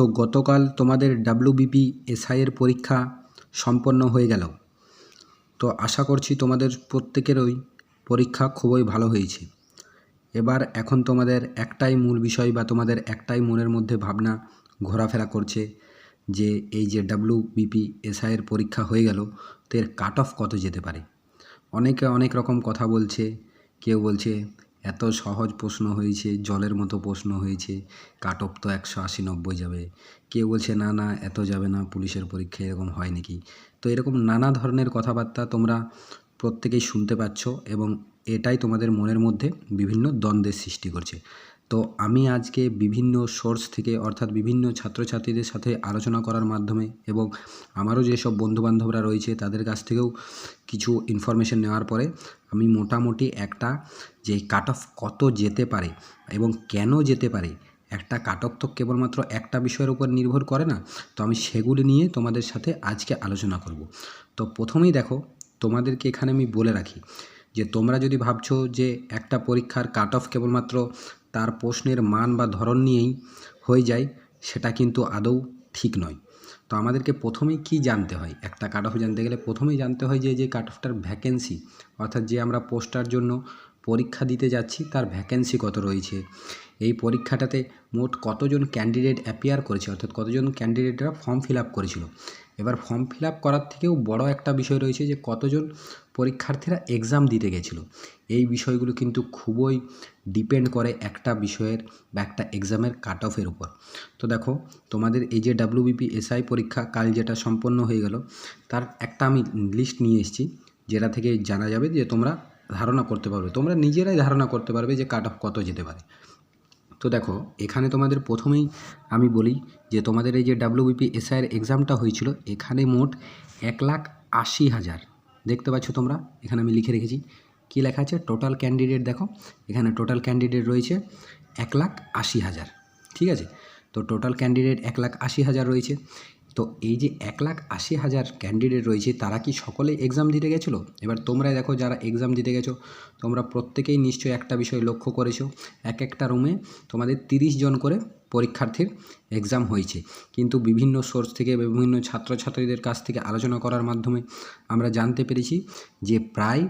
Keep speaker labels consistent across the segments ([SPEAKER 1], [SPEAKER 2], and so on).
[SPEAKER 1] তো গতকাল তোমাদের ডাব্লিউবিপি এসআইয়ের পরীক্ষা সম্পন্ন হয়ে গেল। তো আশা করছি তোমাদের প্রত্যেকেরই পরীক্ষা খুবই ভালো হয়েছে। এবার এখন তোমাদের একটাই মূল বিষয় বা তোমাদের একটাই মনের মধ্যে ভাবনা ঘোরাফেরা করছে যে এই যে ডাব্লিউবিপি এসআইয়ের পরীক্ষা হয়ে গেল, তো এর কাট অফ কত যেতে পারে? অনেকে অনেক রকম কথা বলছে, কেউ বলছে এত সহজ প্রশ্ন হয়েছে, জলের মতো প্রশ্ন হয়েছে কাট অফ তো একশো আশি নব্বই যাবে। কেউ বলছে, না না, এত যাবে না, পুলিশের পরীক্ষা এরকম হয় নাকি? তো এরকম নানা ধরনের কথাবার্তা তোমরা প্রত্যেকেই শুনতে পাচ্ছ এবং এটাই তোমাদের মনের মধ্যে বিভিন্ন দ্বন্দ্বের সৃষ্টি করছে। তো আমি আজকে বিভিন্ন সোর্স থেকে অর্থাৎ বিভিন্ন ছাত্রছাত্রীদের সাথে আলোচনা করার মাধ্যমে এবং আমারও যেসব বন্ধুবান্ধবরা রয়েছে তাদের কাছ থেকেও কিছু ইনফরমেশন নেওয়ার পরে আমি মোটামুটি একটা যে কাট অফ কত যেতে পারে এবং কেন যেতে পারে, একটা কাট অফ তো কেবলমাত্র একটা বিষয়ের উপর নির্ভর করে না, তো আমি সেগুলি নিয়ে তোমাদের সাথে আজকে আলোচনা করব। তো প্রথমেই দেখো, তোমাদেরকে এখানে আমি বলে রাখি যে তোমরা যদি ভাবছ যে একটা পরীক্ষার কাট অফ কেবলমাত্র তার প্রশ্নের মান বা ধরন নিয়েই হয়ে যায়, সেটা কিন্তু আদৌ ঠিক নয়। তো আমাদেরকে প্রথমেই কি জানতে হয়? একটা কাট অফ জানতে গেলে প্রথমেই জানতে হয় যে যে কাট অফটার ভ্যাকেন্সি অর্থাৎ যে আমরা পোস্টার জন্য পরীক্ষা দিতে যাচ্ছি, তার ভ্যাকেন্সি কত রয়েছে? এই পরীক্ষাটাতে মোট কতজন ক্যান্ডিডেট অ্যাপিয়ার করেছে? অর্থাৎ কতজন ক্যান্ডিডেটরা ফর্ম ফিল আপ করেছিল? এবার ফর্ম ফিল আপ করার থেকেও বড় একটা বিষয় রয়েছে যে কতজন পরীক্ষার্থীরা এক্সাম দিতে গেছিল। এই বিষয়গুলো কিন্তু খুবই ডিপেন্ড করে একটা বিষয়ের বা একটা এক্সামের কাট অফের উপর। তো দেখো, তোমাদের এই যে ডাব্লিউবিপি এসআই পরীক্ষা কাল যেটা সম্পন্ন হয়ে গেল, তার একটা আমি লিস্ট নিয়ে এসেছি, যেটা থেকে জানা যাবে যে তোমরা ধারণা করতে পারবে। তোমরা নিজেরাই ধারণা করতে পারবে যে কাট অফ কত যেতে পারে। তো দেখো, এখানে তোমাদের প্রথমেই আমি বলি যে তোমাদের এই যে ডাব্লিউবিপি এসআইয়ের এক্সামটা হয়েছিল, এখানে মোট এক লাখ আশি হাজার। দেখতে পাচ্ছ তোমরা, এখানে আমি লিখে রেখেছি। কী লেখা আছে? টোটাল ক্যান্ডিডেট দেখো, এখানে টোটাল ক্যান্ডিডেট রয়েছে এক লাখ আশি হাজার। ঠিক আছে? তো টোটাল ক্যান্ডিডেট এক লাখ আশি হাজার রয়েছে। তো এই যে এক লাখ আশি হাজার ক্যান্ডিডেট রয়েছে, তারা কি সকলে এক্সাম দিতে গেছিল? এবার তোমরাই দেখো যারা এক্সাম দিতে গেছো, তোমরা প্রত্যেকেই নিশ্চয়ই একটা বিষয় লক্ষ্য করেছ। এক একটা রুমে তোমাদের তিরিশ জন করে পরীক্ষার্থীর এক্সাম হয়েছে। কিন্তু বিভিন্ন সোর্স থেকে, বিভিন্ন ছাত্রছাত্রীদের কাছ থেকে আলোচনা করার মাধ্যমে আমরা জানতে পেরেছি যে প্রায়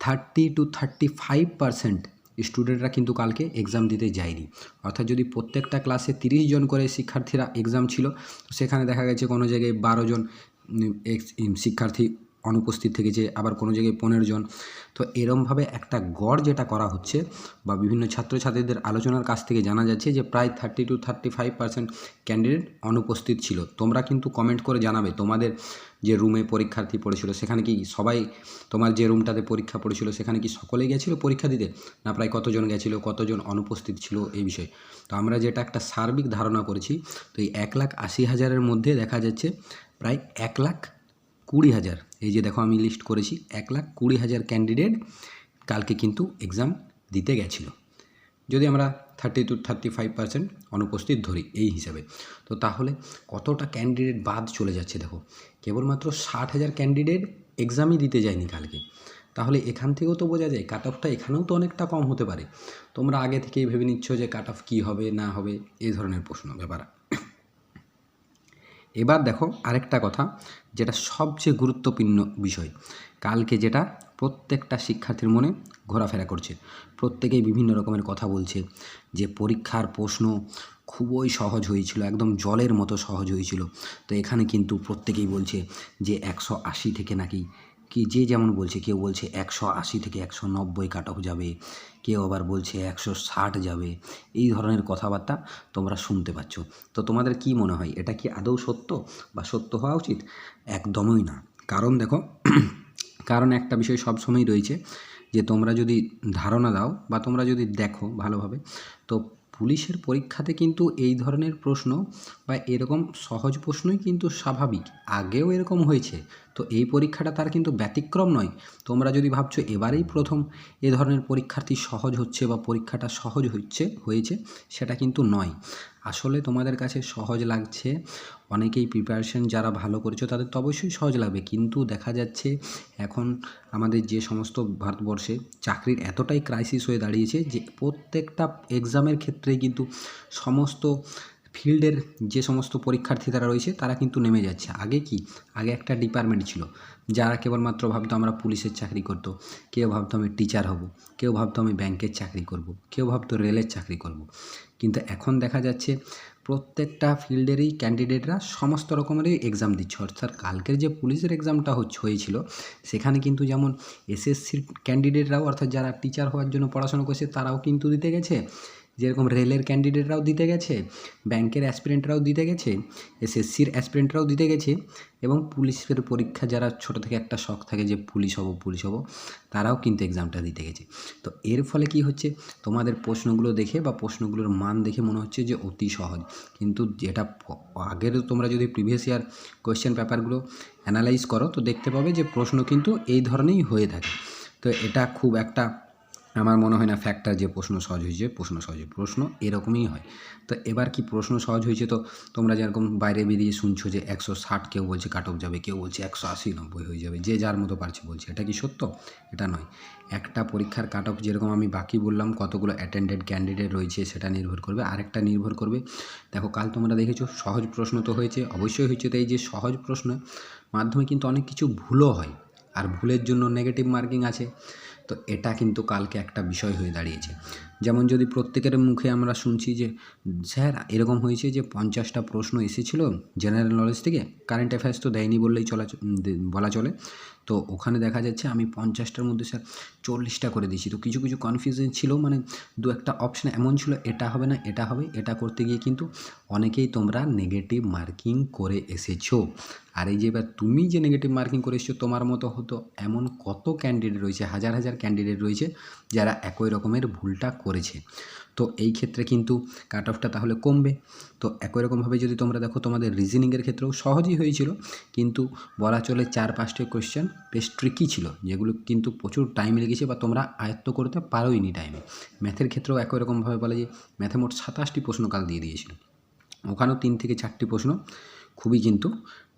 [SPEAKER 1] thirty two thirty five percent স্টুডেন্টরা কিন্তু কালকে এক্সাম দিতে যায়নি। অর্থাৎ যদি প্রত্যেকটা ক্লাসে তিরিশ জন করে শিক্ষার্থীরা এক্সাম ছিল, সেখানে দেখা গেছে কোনো জায়গায় বারো জন শিক্ষার্থী অনুপস্থিত থেকেছে আবার কোনো জায়গায় পনেরো জন। তো এরমভাবে একটা গড় যেটা করা হচ্ছে বা বিভিন্ন ছাত্রছাত্রীদের আলোচনার কাছ থেকে জানা যাচ্ছে যে প্রায় thirty two thirty five percent candidate অনুপস্থিত ছিল। তোমরা কিন্তু কমেন্ট করে জানাবে তোমাদের যে রুমে পরীক্ষার্থী পড়েছিল, সেখানে কি সবাই তোমার যে রুমটাতে পরীক্ষা পড়েছিল, সেখানে কি সকলেই গেছিল পরীক্ষা দিতে? না প্রায় কতজন গেছিল, কতজন অনুপস্থিত ছিল এই বিষয়ে? তো আমরা যেটা একটা সার্বিক ধারণা করেছি, তো এই এক লাখ আশি হাজারের মধ্যে দেখা যাচ্ছে প্রায় এক লাখ কুড়ি হাজার। এই যে দেখো আমি লিস্ট করেছি, এক লাখ কুড়ি হাজার ক্যান্ডিডেট কালকে কিন্তু এক্সাম দিতে গেছিল। যদি আমরা thirty two thirty five percent অনুপস্থিত ধরি এই হিসাবে, তো তাহলে কতটা ক্যান্ডিডেট বাদ চলে যাচ্ছে দেখো? কেবলমাত্র ষাট হাজার ক্যান্ডিডেট এক্সামই দিতে যায়নি কালকে। তাহলে এখান থেকেও তো বোঝা যায় কাট অফটা এখানেও তো অনেকটা কম হতে পারে। তোমরা আগে থেকেই ভেবে নিচ্ছ যে কাট অফ কী হবে, না হবে, এই ধরনের প্রশ্ন, ব্যাপার। এবার দেখো আরেকটা কথা, যেটা সবচেয়ে গুরুত্বপূর্ণ বিষয়। কালকে যেটা প্রত্যেকটা শিক্ষার্থীর মনে ঘোরাফেরা করছে। প্রত্যেকেই বিভিন্ন রকমের কথা বলছে যে পরীক্ষার প্রশ্ন খুবই সহজ হয়েছিল, একদম জলের মতো সহজ হয়েছিল। তো এখানে কিন্তু প্রত্যেকেই বলছে যে একশো আশি থেকে নাকি কি যে যেমন বলছে, কেউ বলছে একশো আশি থেকে একশো নব্বই কাট অফ যাবে, কেউ আবার বলছে একশো ষাট যাবে, এই ধরনের কথাবার্তা তোমরা শুনতে পাচ্ছ। তো তোমাদের কি মনে হয়, এটা কি আদৌ সত্য বা সত্য হওয়া উচিত? একদমই না। কারণ দেখো, কারণ একটা বিষয় সবসময় রয়েছে যে তোমরা যদি ধারণা দাও বা তোমরা যদি দেখো ভালোভাবে, তো পুলিশের পরীক্ষাতে কিন্তু এই ধরনের প্রশ্ন বা এরকম সহজ প্রশ্নই কিন্তু স্বাভাবিক। আগেও এরকম হয়েছে তো এই পরীক্ষাটা তার কিন্তু ব্যতিক্রম নয়। তোমরা যদি ভাবছ এবারেই প্রথম এ ধরনের পরীক্ষার্থী সহজ হচ্ছে বা পরীক্ষাটা সহজ হচ্ছে, হয়েছে, সেটা কিন্তু নয়। আসলে তোমাদের কাছে সহজ লাগছে, অনেকেই প্রিপারেশন যারা ভালো করেছ তাদের তো অবশ্যই সহজ লাগবে। কিন্তু দেখা যাচ্ছে এখন আমাদের যে সমস্ত ভারতবর্ষে চাকরির এতটাই ক্রাইসিস হয়ে দাঁড়িয়েছে যে প্রত্যেকটা এক্সামের ক্ষেত্রেই কিন্তু সমস্ত ফিল্ডের যে সমস্ত পরীক্ষার্থী তারা রয়েছে, তারা কিন্তু নেমে যাচ্ছে। আগে কি? আগে একটা ডিপার্টমেন্ট ছিল, যারা কেবলমাত্র ভাবতো আমরা পুলিশের চাকরি করতো কেউ ভাবতো আমি টিচার হব, কেউ ভাবতো আমি ব্যাংকের চাকরি করব, কেউ ভাবতো রেলের চাকরি করব। কিন্তু এখন দেখা যাচ্ছে, প্রত্যেকটা ফিল্ডেরই ক্যান্ডিডেটরা সমস্ত রকমেরই এক্সাম দিচ্ছে। অর্থাৎ কালকের যে পুলিশের এক্সামটা হচ্ছে, হয়েছিল, সেখানে কিন্তু যেমন এসএসসির ক্যান্ডিডেটরাও অর্থাৎ যারা টিচার হওয়ার জন্য পড়াশোনা করছে, তারাও কিন্তু দিতে গেছে। যেরকম রেলের ক্যান্ডিডেটরাও দিতে গেছে ব্যাংকের অ্যাসপিরেন্টরাও দিতে গেছে এসএসসির অ্যাসপিরেন্টরাও দিতে গেছে এবং পুলিশের পরীক্ষা যারা ছোটো থেকে একটা শখ থাকে যে পুলিশ হব পুলিশ হব, তারাও কিন্তু এক্সামটা দিতে গেছে। তো এর ফলে কি হচ্ছে? তোমাদের প্রশ্নগুলো দেখে বা প্রশ্নগুলোর মান দেখে মনে হচ্ছে যে অতি সহজ। কিন্তু যেটা আগের তোমরা যদি প্রিভিয়াস ইয়ার কোয়েশ্চেন পেপারগুলো অ্যানালাইজ করো, তো দেখতে পাবে যে প্রশ্ন কিন্তু এই ধরনেরই হয়ে থাকে। তো এটা খুব একটা আমার মনে হয় না ফ্যাক্টর যে প্রশ্ন সহজ হয়েছে, প্রশ্ন সহজ। প্রশ্ন এরকমই হয়। তো এবার কি প্রশ্ন সহজ হয়েছে? তো তোমরা যেরকম বাইরে বেরিয়ে শুনছো যে একশো ষাট কেউ বলছে কাট অফ যাবে, কেউ বলছে একশো আশি নব্বই হয়ে যাবে, যে যার মতো পারছে বলছে। এটা কি সত্য? এটা নয়। একটা পরীক্ষার কাট অফ যেরকম আমি বাকি বললাম, কতগুলো অ্যাটেন্ডেড ক্যান্ডিডেট রয়েছে সেটা নির্ভর করবে, আরেকটা নির্ভর করবে। দেখো, কাল তোমরা দেখেছ সহজ প্রশ্ন তো হয়েছে, অবশ্যই হয়েছে। তো এই যে সহজ প্রশ্ন মাধ্যমে কিন্তু অনেক কিছু ভুলও হয়, আর ভুলের জন্য নেগেটিভ মার্কিং আছে। তো এটা কিন্তু কালকে একটা বিষয় হয়ে দাঁড়িয়েছে। যেমন যদি প্রত্যেকের মুখে আমরা শুনছি যে, স্যার, এরকম হয়েছে যে পঞ্চাশটা প্রশ্ন এসেছিল জেনারেল নলেজ থেকে কারেন্ট অ্যাফেয়ার্স তো দেয়নি বললেই চলা বলা চলে। তো ওখানে দেখা যাচ্ছে আমি পঞ্চাশটার মধ্যে স্যার চল্লিশটা করে দিয়েছি। তো কিছু কিছু কনফিউশন ছিল মানে দু একটা অপশান এমন ছিল, এটা হবে না, এটা হবে, এটা করতে গিয়ে কিন্তু অনেকেই তোমরা নেগেটিভ মার্কিং করে এসেছ। আর এই যে এবার তুমি যে নেগেটিভ মার্কিং করে এসেছ, তোমার মতো হতো এমন কত ক্যান্ডিডেট রয়েছে, হাজার হাজার ক্যান্ডিডেট রয়েছে যারা একই রকমের ভুলটা করেছে। তো এই ক্ষেত্রে কিন্তু কাট অফটা তাহলে কমবে। তো একই রকমভাবে যদি তোমরা দেখো তোমাদের রিজনিংয়ের ক্ষেত্রেও সহজই হয়েছিল। কিন্তু বলা চলে চার পাঁচটি কোয়েশ্চেন বেশ ট্রিকি ছিল, যেগুলো কিন্তু প্রচুর টাইম লেগেছে বা তোমরা আয়ত্ত করতে পারোইনি টাইমে ম্যাথের ক্ষেত্রেও একই রকমভাবে বলে যে ম্যাথে মোট সাতাশটি প্রশ্নকাল দিয়ে দিয়েছিল। ওখানেও তিন থেকে চারটি প্রশ্ন। খুবই কিন্তু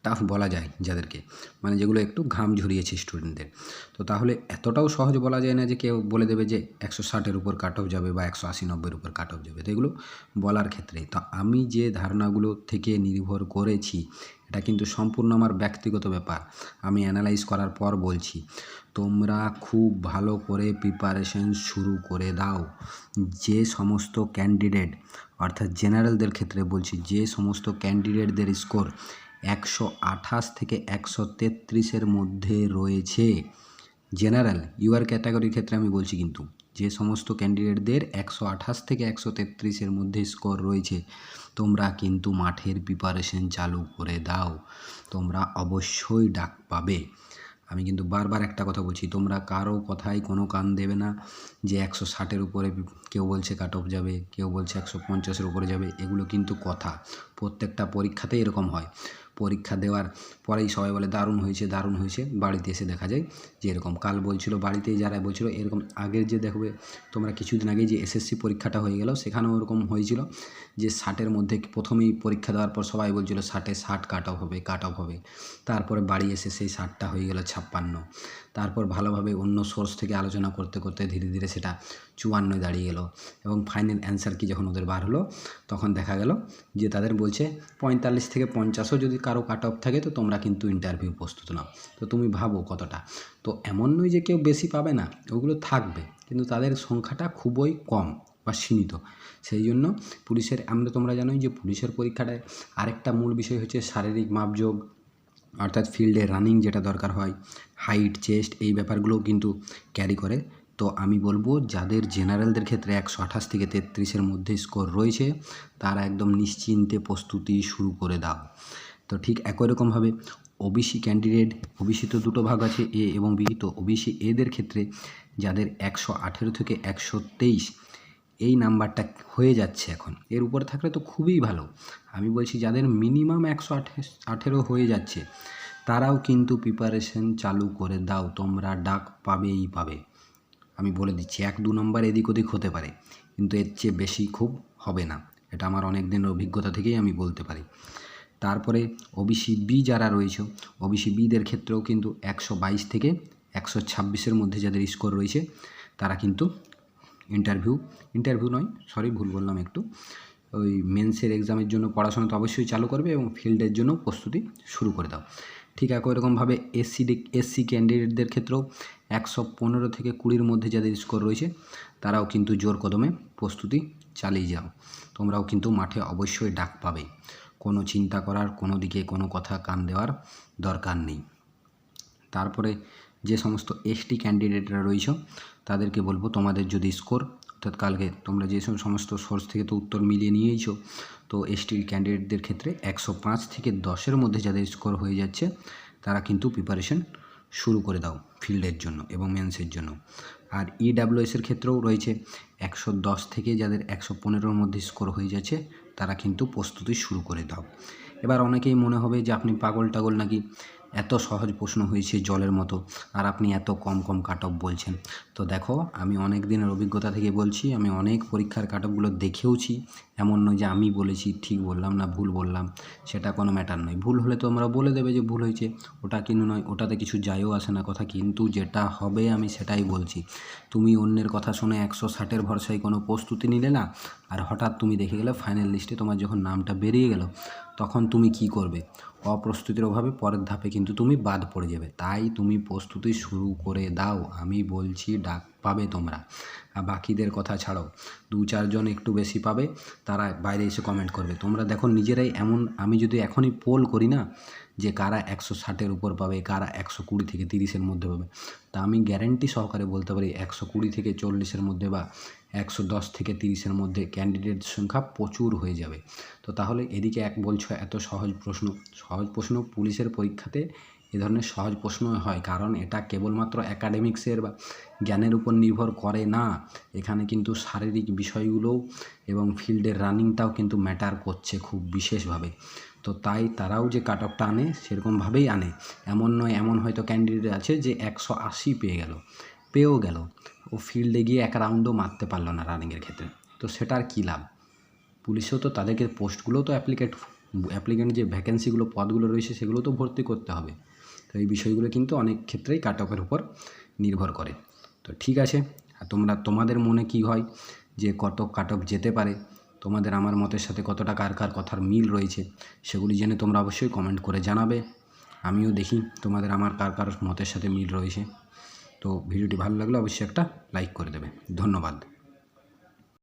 [SPEAKER 1] টাফ বলা যায় যাদেরকে। মানে যেগুলো একটু ঘাম ঝরিয়েছে স্টুডেন্টদের তো তাহলে এতটাও সহজ বলা যায় না যে কেউ বলে দেবে যে একশো ষাটের উপর কাট অফ যাবে বা একশো আশি নব্বইয়ের উপর কাট অফ যাবে। তো এগুলো বলার ক্ষেত্রে। তো আমি যে ধারণাগুলো থেকে নির্ভর করেছি, এটা কিন্তু সম্পূর্ণ আমার ব্যক্তিগত ব্যাপার। আমি অ্যানালাইজ করার পর বলছি, তোমরা খুব ভালো করে প্রিপারেশন শুরু করে দাও। যে সমস্ত ক্যান্ডিডেট অর্থাৎ জেনারেলদের ক্ষেত্রে বলছি, যে সমস্ত ক্যান্ডিডেটদের স্কোর একশো আঠাশ থেকে একশো তেত্রিশের মধ্যে রয়েছে। জেনারেল, ইউআর ক্যাটাগরির ক্ষেত্রে আমি বলছি কিন্তু, যে সমস্ত ক্যান্ডিডেটদের একশো আঠাশ থেকে একশো তেত্রিশের মধ্যে স্কোর রয়েছে, তোমরা কিন্তু মাঠের প্রিপারেশন চালু করে দাও, তোমরা অবশ্যই ডাক পাবে। আমি কিন্তু বারবার একটা কথা বলছি, তোমরা কারও কথায় কোনো কান দেবে না, যে একশো ষাটের উপরে কেউ বলছে কাট অফ যাবে, কেউ বলছে একশো পঞ্চাশের উপরে যাবে, এগুলো কিন্তু কথা। প্রত্যেকটা পরীক্ষাতেই এরকম হয়। পরীক্ষা দেওয়ার পরেই সবাই বলে, দারুণ হয়েছে দারুণ হয়েছে। বাড়িতে এসে দেখা যায় যে এরকম কাল বলছিল, বাড়িতেই যারা বলছিল, এরকম আগের যে দেখবে, তোমরা কিছুদিন আগে যে এসএসসি পরীক্ষাটা হয়ে গেল, সেখানেও ওরকম হয়েছিল যে ষাটের মধ্যে প্রথমেই পরীক্ষা দেওয়ার পর সবাই বলছিল, ষাটে ষাট কাট অফ হবে কাট অফ হবে। তারপরে বাড়ি এসে সেই ষাটটা হয়ে গেল ছাপ্পান্ন। তারপর ভালোভাবে অন্য সোর্স থেকে আলোচনা করতে করতে ধীরে ধীরে সেটা চুয়ান্নয় দাঁড়িয়ে গেলো এবং ফাইনাল অ্যান্সার কি যখন ওদের বার হলো, তখন দেখা গেল যে তাদের বলছে পঁয়তাল্লিশ থেকে পঞ্চাশও যদি কারও কাট অফ থাকে তো তোমরা কিন্তু ইন্টারভিউ প্রস্তুত নাও। তো তুমি ভাবো কতটা। তো এমন নয় যে কেউ বেশি পাবে না, ওগুলো থাকবে, কিন্তু তাদের সংখ্যাটা খুবই কম বা সীমিত। সেই জন্য পুলিশের, আমরা তোমরা জানোই যে পুলিশের পরীক্ষাটায় আরেকটা মূল বিষয় হচ্ছে শারীরিক মাপযোগ অর্থাৎ ফিল্ডে রানিং যেটা দরকার হয় হাইট চেস্ট এই ব্যাপারগুলোও কিন্তু ক্যারি করে। তো আমি বলব, যাদের জেনারেলদের ক্ষেত্রে একশো আঠাশ থেকে তেত্রিশের মধ্যে স্কোর রয়েছে, তারা একদম নিশ্চিন্তে প্রস্তুতি শুরু করে দাও। তো ঠিক একই রকমভাবে ওবিসি ক্যান্ডিডেট ওবিসি তো দুটো ভাগ আছে এ এবং বি তো ওবিসি এদের ক্ষেত্রে যাদের একশো আঠেরো থেকে একশো তেইশ এই নাম্বারটা হয়ে যাচ্ছে এখন। এর উপরে থাকলে তো খুবই ভালো। আমি বলছি, যাদের মিনিমাম একশো আঠেরো হয়ে যাচ্ছে, তারাও কিন্তু প্রিপারেশন চালু করে দাও। তোমরা ডাক পাবেই পাবে। আমি বলে দিচ্ছি, এক দু নম্বর এদিক ওদিক হতে পারে, কিন্তু এর চেয়ে বেশি খুব হবে না। এটা আমার অনেক দিনের অভিজ্ঞতা থেকেই আমি বলতে পারি। তারপরে ওবিসি বি যারা রয়েছে ওবিসি বিদের ক্ষেত্রেও কিন্তু একশো বাইশ থেকে একশো ছাব্বিশের মধ্যে যাদের স্কোর রয়েছে, তারা কিন্তু ইন্টারভিউ ইন্টারভিউ নয় সরি ভুল বললাম একটু। ওই মেন্সের এক্সামের জন্য পড়াশোনা তো অবশ্যই চালু করবে এবং ফিল্ডের জন্য প্রস্তুতি শুরু করে দাও। ঠিক একই রকমভাবে এসসি এসসি ক্যান্ডিডেটদের ক্ষেত্রেও একশো পনেরো থেকে কুড়ির মধ্যে যাদের স্কোর রয়েছে, তারাও কিন্তু জোর কদমে প্রস্তুতি চালিয়ে যাও। তোমরাও কিন্তু মাঠে অবশ্যই ডাক পাবে। কোনো চিন্তা করার, কোনো দিকে কোনো কথা কান দেওয়ার দরকার নেই। তারপরে যে সমস্ত এসটি ক্যান্ডিডেটরা রয়েছ, তাদেরকে বলব তোমাদের যদি স্কোর অর্থাৎ কালকে তোমরা যে সমস্ত সোর্স থেকে তো উত্তর মিলিয়ে নিয়েইছো তো এসটি ক্যান্ডিডেটদের ক্ষেত্রে একশো পাঁচ থেকে দশের মধ্যে যাদের স্কোর হয়ে যাচ্ছে, তারা কিন্তু প্রিপারেশন শুরু করে দাও ফিল্ডের জন্য এবং মেন্সের জন্য। আর ইডাব্লিউএসের ক্ষেত্রেও রয়েছে একশো দশ থেকে যাদের একশো পনেরোর মধ্যে স্কোর হয়ে যাচ্ছে, তারা কিন্তু প্রস্তুতি শুরু করে দাও। এবার অনেকেই মনে হবে যে আপনি পাগল টাগল নাকি এত সহজ প্রশ্ন হয়েছে জলের মতো, আর আপনি এত কম কম কাট বলছেন। তো দেখো, আমি অনেক দিনের অভিজ্ঞতা থেকে বলছি, আমি অনেক পরীক্ষার কাট দেখেওছি এমন নয় যে আমি বলেছি, ঠিক বললাম না, ভুল বললাম, সেটা কোনো ম্যাটার নয়। ভুল হলে তো আমরা বলে দেবে যে ভুল হয়েছে, ওটা কিন্তু নয়, ওটাতে কিছু যায়ও আসে না কথা, কিন্তু যেটা হবে আমি সেটাই বলছি। তুমি অন্যের কথা শুনে একশো ষাটের ভরসায় কোনো প্রস্তুতি নিলে না, আর হঠাৎ তুমি দেখে গেলে ফাইনাল লিস্টে তোমার যখন নামটা বেরিয়ে গেল, তখন তুমি কি করবে? অপ্রস্তুতির অভাবে পরের ধাপে কিন্তু তুমি বাদ পড়ে যাবে। তাই তুমি প্রস্তুতি শুরু করে দাও। আমি বলছি, ডাক পাবে তোমরা। আর বাকিদের কথা ছাড়ো, দু চারজন একটু বেশি পাবে, তারা বাইরে এসে কমেন্ট করবে। তোমরা দেখো নিজেরাই এমন, আমি যদি এখনই পোল করি না, যে কারা একশো ষাটের উপর পাবে, কারা একশো কুড়ি থেকে তিরিশের মধ্যে পাবে, তা আমি গ্যারেন্টি সহকারে বলতে পারি, একশো কুড়ি থেকে চল্লিশের মধ্যে বা একশো দশ থেকে তিরিশের মধ্যে ক্যান্ডিডেট সংখ্যা প্রচুর হয়ে যাবে। তো তাহলে এদিকে এক বলছো, এত সহজ প্রশ্ন। সহজ প্রশ্ন, পুলিশের পরীক্ষাতে এ ধরনের সহজ প্রশ্ন হয়। কারণ এটা কেবলমাত্র একাডেমিক্সের বা জ্ঞানের উপর নির্ভর করে না। এখানে কিন্তু শারীরিক বিষয়গুলোও এবং ফিল্ডের রানিংটাও কিন্তু ম্যাটার করছে খুব বিশেষভাবে। তো তাই তারাও যে কাট অফটা আনে, সেরকমভাবেই আনে। এমন নয়, এমন হয়তো ক্যান্ডিডেট আছে যে একশো আশি পেয়ে গেল, পেয়েও গেল। ও ফিল্ডে গিয়ে এক রাউন্ডও মারতে পারল না রানিংয়ের ক্ষেত্রে। তো সেটার কী লাভ? পুলিশেও তো তাদেরকে পোস্টগুলোও তো অ্যাপ্লিকেট অ্যাপ্লিকেন্ট যে ভ্যাকেন্সিগুলো পদগুলো রয়েছে, সেগুলো তো ভর্তি করতে হবে। তো এই বিষয়গুলো কিন্তু অনেক ক্ষেত্রেই কাট অফের উপর নির্ভর করে। তো ঠিক আছে, আর তোমরা, তোমাদের মনে কি হয় যে কত কাট অফ যেতে পারে? তোমাদের আমার মতের সাথে কতটা কার কার কথার মিল রয়েছে সেগুলি জেনে তোমরা অবশ্যই কমেন্ট করে জানাবে। আমিও দেখি তোমাদের আমার কার কার মতের সাথে মিল রয়েছে। তো ভিডিওটি ভালো লাগলে অবশ্যই একটা লাইক করে দেবে। ধন্যবাদ।